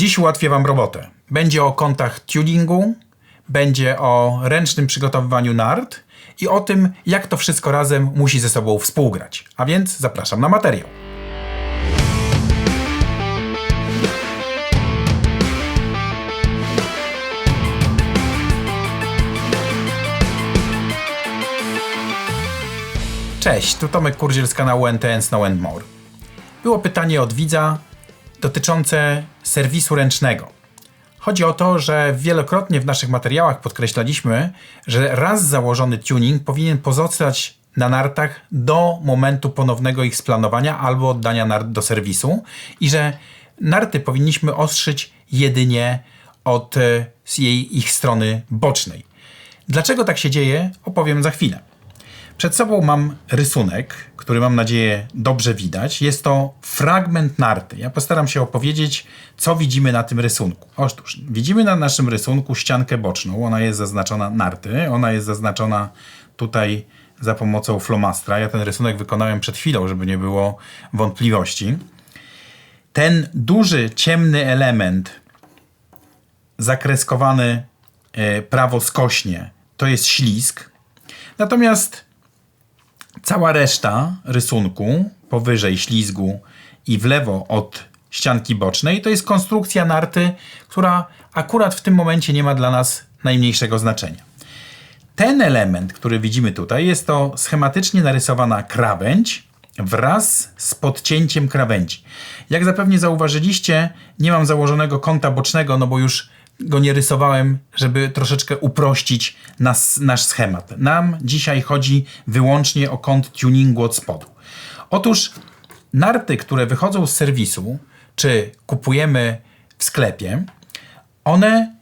Dziś ułatwię Wam robotę. Będzie o kątach tuningu, będzie o ręcznym przygotowywaniu nart i o tym, jak to wszystko razem musi ze sobą współgrać. A więc zapraszam na materiał. Cześć, tu Tomek Kurdziel z kanału NTN Snow More. Było pytanie od widza dotyczące serwisu ręcznego. Chodzi o to, że wielokrotnie w naszych materiałach podkreślaliśmy, że raz założony tuning powinien pozostać na nartach do momentu ponownego ich splanowania albo oddania nart do serwisu i że narty powinniśmy ostrzyć jedynie od e, jej ich strony bocznej. Dlaczego tak się dzieje, opowiem za chwilę. Przed sobą mam rysunek, który mam nadzieję dobrze widać. Jest to fragment narty. Ja postaram się opowiedzieć, co widzimy na tym rysunku. Otóż, widzimy na naszym rysunku ściankę boczną. Ona jest zaznaczona narty. Ona jest zaznaczona tutaj za pomocą flomastra. Ja ten rysunek wykonałem przed chwilą, żeby nie było wątpliwości. Ten duży, ciemny element zakreskowany e, prawoskośnie to jest ślisk. Natomiast Cała reszta rysunku, powyżej ślizgu i w lewo od ścianki bocznej, to jest konstrukcja narty, która akurat w tym momencie nie ma dla nas najmniejszego znaczenia. Ten element, który widzimy tutaj, jest to schematycznie narysowana krawędź wraz z podcięciem krawędzi. Jak zapewne zauważyliście, nie mam założonego kąta bocznego, no bo już go nie rysowałem, żeby troszeczkę uprościć nas, nasz schemat. Nam dzisiaj chodzi wyłącznie o kąt tuningu od spodu. Otóż narty, które wychodzą z serwisu, czy kupujemy w sklepie, one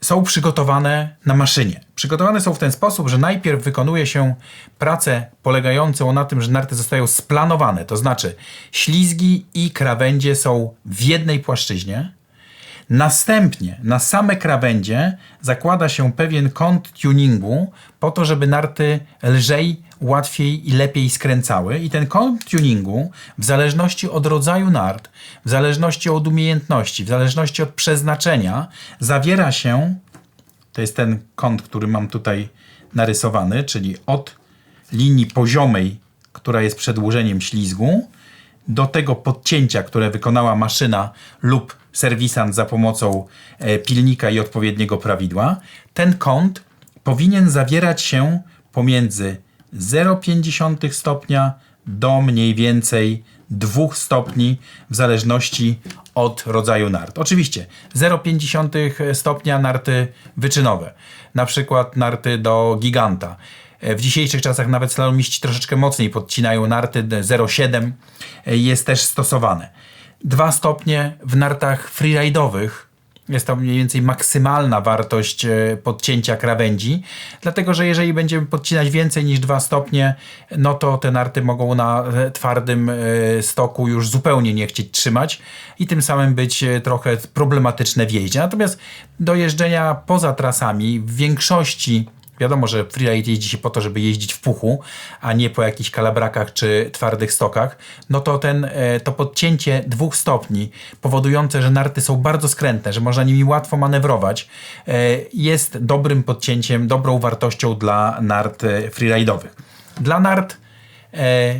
są przygotowane na maszynie. Przygotowane są w ten sposób, że najpierw wykonuje się pracę polegającą na tym, że narty zostają splanowane, to znaczy ślizgi i krawędzie są w jednej płaszczyźnie, Następnie na same krawędzie zakłada się pewien kąt tuningu po to, żeby narty lżej, łatwiej i lepiej skręcały. I ten kąt tuningu w zależności od rodzaju nart, w zależności od umiejętności, w zależności od przeznaczenia zawiera się, to jest ten kąt, który mam tutaj narysowany, czyli od linii poziomej, która jest przedłużeniem ślizgu, do tego podcięcia, które wykonała maszyna lub serwisant za pomocą e, pilnika i odpowiedniego prawidła, ten kąt powinien zawierać się pomiędzy 0,5 stopnia do mniej więcej 2 stopni w zależności od rodzaju nart. Oczywiście 0,5 stopnia narty wyczynowe, na przykład narty do giganta. E, w dzisiejszych czasach nawet slalomiści troszeczkę mocniej podcinają narty, 0,7 e, jest też stosowane. 2 stopnie w nartach freeride'owych jest to mniej więcej maksymalna wartość e, podcięcia krawędzi, dlatego że jeżeli będziemy podcinać więcej niż 2 stopnie, no to te narty mogą na twardym stoku już zupełnie nie chcieć trzymać i tym samym być trochę problematyczne w jeździe. Natomiast do jeżdżenia poza trasami w większości Wiadomo, że freeride jeździ się po to, żeby jeździć w puchu, a nie po jakichś kalabrakach czy twardych stokach, no to ten, e, to podcięcie dwóch stopni powodujące, że narty są bardzo skrętne, że można nimi łatwo manewrować, e, jest dobrym podcięciem, dobrą wartością dla nart e, freeride'owych. Dla nart e,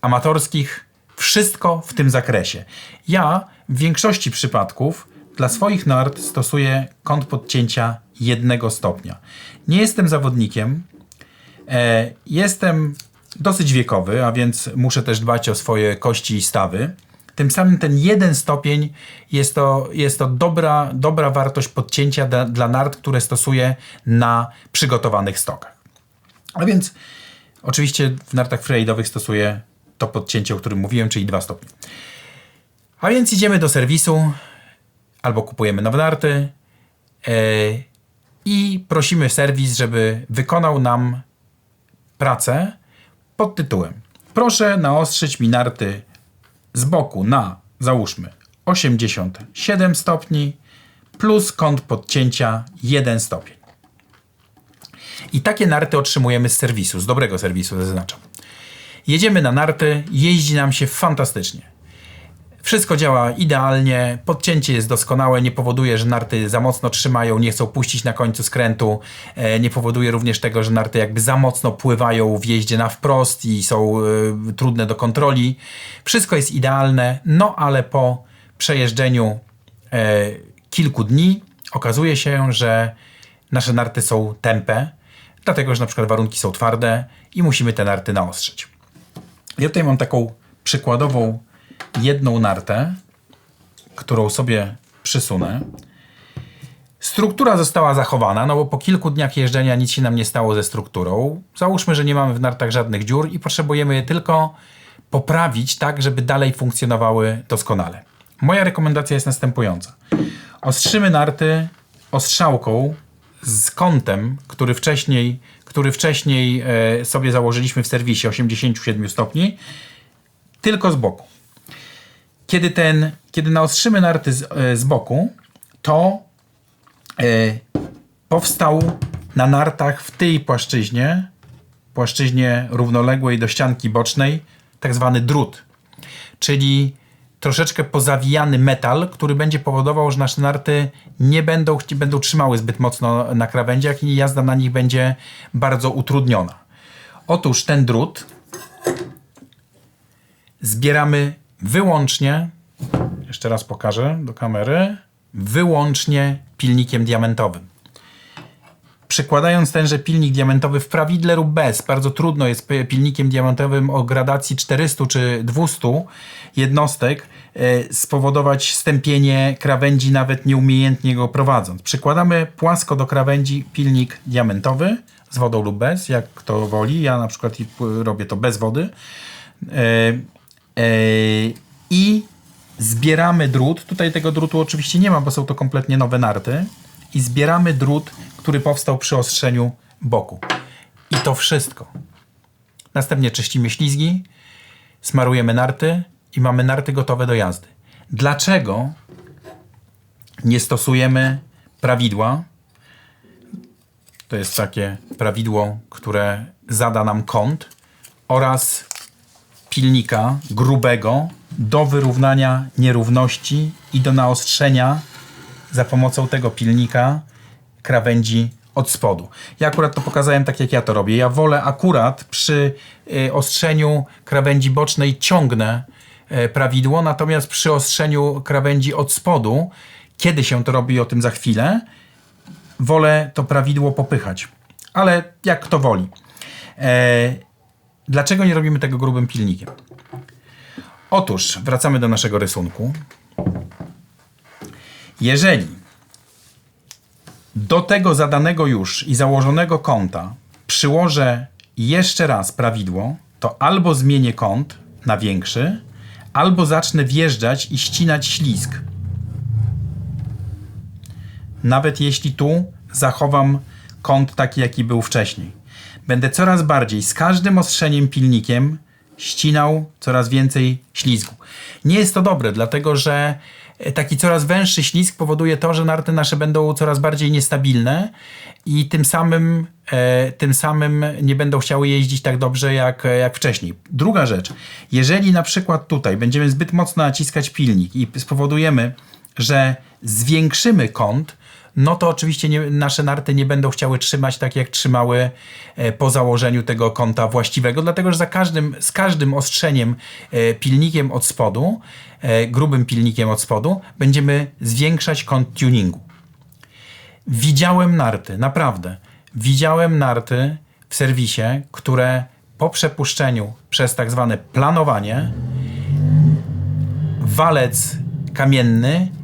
amatorskich wszystko w tym zakresie. Ja w większości przypadków dla swoich nart stosuję kąt podcięcia jednego stopnia. Nie jestem zawodnikiem, e, jestem dosyć wiekowy, a więc muszę też dbać o swoje kości i stawy. Tym samym ten jeden stopień jest to, jest to dobra, dobra wartość podcięcia dla, dla nart, które stosuję na przygotowanych stokach. A więc oczywiście w nartach freeridowych stosuję to podcięcie, o którym mówiłem, czyli 2 stopnie. A więc idziemy do serwisu, albo kupujemy nowe narty yy, i prosimy serwis, żeby wykonał nam pracę pod tytułem Proszę naostrzyć mi narty z boku na, załóżmy, 87 stopni plus kąt podcięcia 1 stopień. I takie narty otrzymujemy z serwisu, z dobrego serwisu zaznaczam. Jedziemy na narty, jeździ nam się fantastycznie. Wszystko działa idealnie, podcięcie jest doskonałe, nie powoduje, że narty za mocno trzymają, nie chcą puścić na końcu skrętu, e, nie powoduje również tego, że narty jakby za mocno pływają w jeździe na wprost i są e, trudne do kontroli. Wszystko jest idealne, no ale po przejeżdżeniu e, kilku dni okazuje się, że nasze narty są tępe, dlatego że na przykład warunki są twarde i musimy te narty naostrzyć. Ja tutaj mam taką przykładową jedną nartę, którą sobie przysunę. Struktura została zachowana, no bo po kilku dniach jeżdżenia nic się nam nie stało ze strukturą. Załóżmy, że nie mamy w nartach żadnych dziur i potrzebujemy je tylko poprawić tak, żeby dalej funkcjonowały doskonale. Moja rekomendacja jest następująca. Ostrzymy narty ostrzałką z kątem, który wcześniej, który wcześniej e, sobie założyliśmy w serwisie 87 stopni, tylko z boku. Kiedy, ten, kiedy naostrzymy narty z, e, z boku, to e, powstał na nartach w tej płaszczyźnie, płaszczyźnie równoległej do ścianki bocznej, tak zwany drut. Czyli troszeczkę pozawijany metal, który będzie powodował, że nasze narty nie będą, będą trzymały zbyt mocno na krawędziach i jazda na nich będzie bardzo utrudniona. Otóż ten drut zbieramy wyłącznie, jeszcze raz pokażę do kamery, wyłącznie pilnikiem diamentowym. Przykładając tenże pilnik diamentowy w prawidle lub bez, bardzo trudno jest pilnikiem diamentowym o gradacji 400 czy 200 jednostek e, spowodować stępienie krawędzi nawet nieumiejętnie go prowadząc. Przykładamy płasko do krawędzi pilnik diamentowy z wodą lub bez, jak kto woli. Ja na przykład robię to bez wody. E, I zbieramy drut. Tutaj tego drutu oczywiście nie ma, bo są to kompletnie nowe narty. I zbieramy drut, który powstał przy ostrzeniu boku. I to wszystko. Następnie czyścimy ślizgi, smarujemy narty i mamy narty gotowe do jazdy. Dlaczego nie stosujemy prawidła? To jest takie prawidło, które zada nam kąt oraz pilnika grubego do wyrównania nierówności i do naostrzenia za pomocą tego pilnika krawędzi od spodu. Ja akurat to pokazałem tak, jak ja to robię. Ja wolę akurat przy y, ostrzeniu krawędzi bocznej ciągnę y, prawidło, natomiast przy ostrzeniu krawędzi od spodu, kiedy się to robi, o tym za chwilę, wolę to prawidło popychać. Ale jak kto woli. E, dlaczego nie robimy tego grubym pilnikiem? Otóż wracamy do naszego rysunku. Jeżeli do tego zadanego już i założonego kąta przyłożę jeszcze raz prawidło, to albo zmienię kąt na większy, albo zacznę wjeżdżać i ścinać ślizg. Nawet jeśli tu zachowam kąt taki, jaki był wcześniej. Będę coraz bardziej z każdym ostrzeniem pilnikiem ścinał coraz więcej ślizgu. Nie jest to dobre, dlatego że taki coraz węższy ślizg powoduje to, że narty nasze będą coraz bardziej niestabilne i tym samym, e, tym samym nie będą chciały jeździć tak dobrze jak, jak wcześniej. Druga rzecz, jeżeli na przykład tutaj będziemy zbyt mocno naciskać pilnik i spowodujemy, że zwiększymy kąt, no to oczywiście nie, nasze narty nie będą chciały trzymać tak, jak trzymały e, po założeniu tego kąta właściwego, dlatego że za każdym, z każdym ostrzeniem e, pilnikiem od spodu, e, grubym pilnikiem od spodu, będziemy zwiększać kąt tuningu. Widziałem narty, naprawdę. Widziałem narty w serwisie, które po przepuszczeniu przez tak zwane planowanie walec kamienny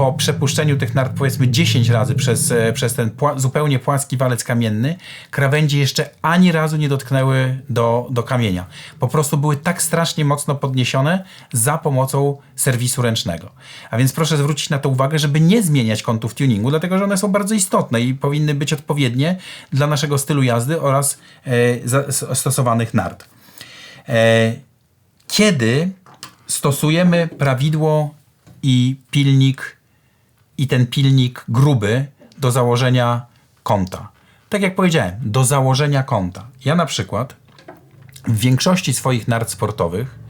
po przepuszczeniu tych nart powiedzmy 10 razy przez, e, przez ten pła zupełnie płaski walec kamienny, krawędzie jeszcze ani razu nie dotknęły do, do kamienia. Po prostu były tak strasznie mocno podniesione za pomocą serwisu ręcznego. A więc proszę zwrócić na to uwagę, żeby nie zmieniać kątów tuningu, dlatego że one są bardzo istotne i powinny być odpowiednie dla naszego stylu jazdy oraz e, stosowanych nart. E, kiedy stosujemy prawidło i pilnik i ten pilnik gruby do założenia konta. Tak jak powiedziałem, do założenia konta. Ja na przykład w większości swoich nart sportowych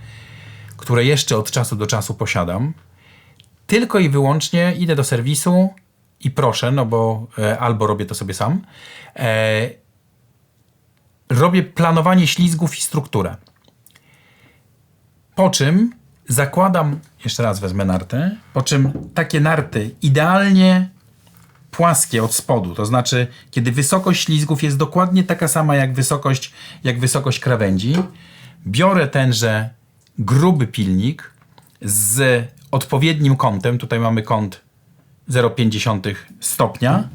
które jeszcze od czasu do czasu posiadam, tylko i wyłącznie idę do serwisu i proszę, no bo e, albo robię to sobie sam, e, robię planowanie ślizgów i strukturę. Po czym zakładam, jeszcze raz wezmę nartę, po czym takie narty idealnie płaskie od spodu, to znaczy kiedy wysokość ślizgów jest dokładnie taka sama jak wysokość, jak wysokość krawędzi, biorę tenże gruby pilnik z odpowiednim kątem, tutaj mamy kąt 0,5 stopnia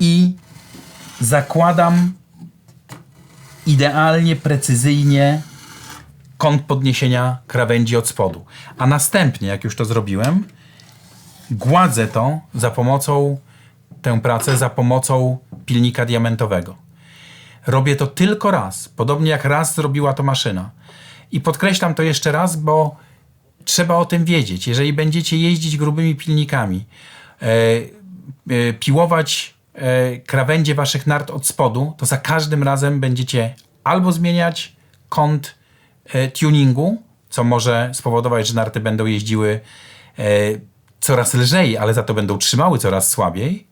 i zakładam idealnie, precyzyjnie kąt podniesienia krawędzi od spodu. A następnie, jak już to zrobiłem, gładzę to za pomocą, tę pracę za pomocą pilnika diamentowego. Robię to tylko raz, podobnie jak raz zrobiła to maszyna. I podkreślam to jeszcze raz, bo trzeba o tym wiedzieć. Jeżeli będziecie jeździć grubymi pilnikami, e, e, piłować e, krawędzie waszych nart od spodu, to za każdym razem będziecie albo zmieniać kąt tuningu, co może spowodować, że narty będą jeździły e, coraz lżej, ale za to będą trzymały coraz słabiej,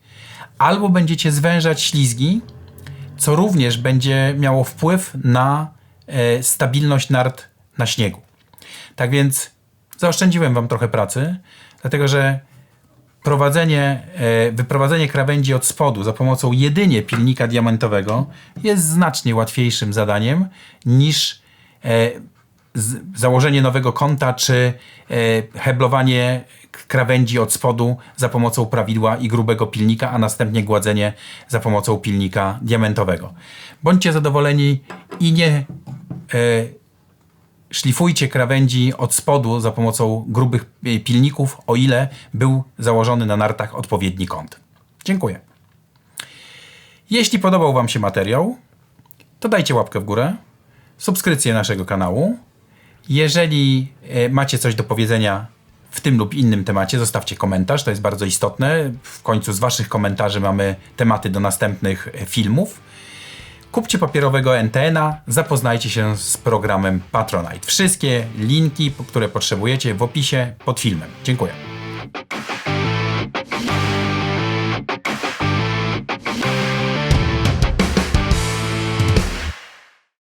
albo będziecie zwężać ślizgi, co również będzie miało wpływ na e, stabilność nart na śniegu. Tak więc zaoszczędziłem Wam trochę pracy, dlatego że prowadzenie, e, wyprowadzenie krawędzi od spodu za pomocą jedynie pilnika diamentowego jest znacznie łatwiejszym zadaniem niż e, założenie nowego kąta czy e, heblowanie krawędzi od spodu za pomocą prawidła i grubego pilnika, a następnie gładzenie za pomocą pilnika diamentowego. Bądźcie zadowoleni i nie e, szlifujcie krawędzi od spodu za pomocą grubych e, pilników, o ile był założony na nartach odpowiedni kąt. Dziękuję. Jeśli podobał Wam się materiał, to dajcie łapkę w górę, subskrypcję naszego kanału. Jeżeli e, macie coś do powiedzenia w tym lub innym temacie, zostawcie komentarz, to jest bardzo istotne. W końcu z Waszych komentarzy mamy tematy do następnych e, filmów. Kupcie papierowego NTN-a, zapoznajcie się z programem Patronite. Wszystkie linki, które potrzebujecie w opisie pod filmem. Dziękuję.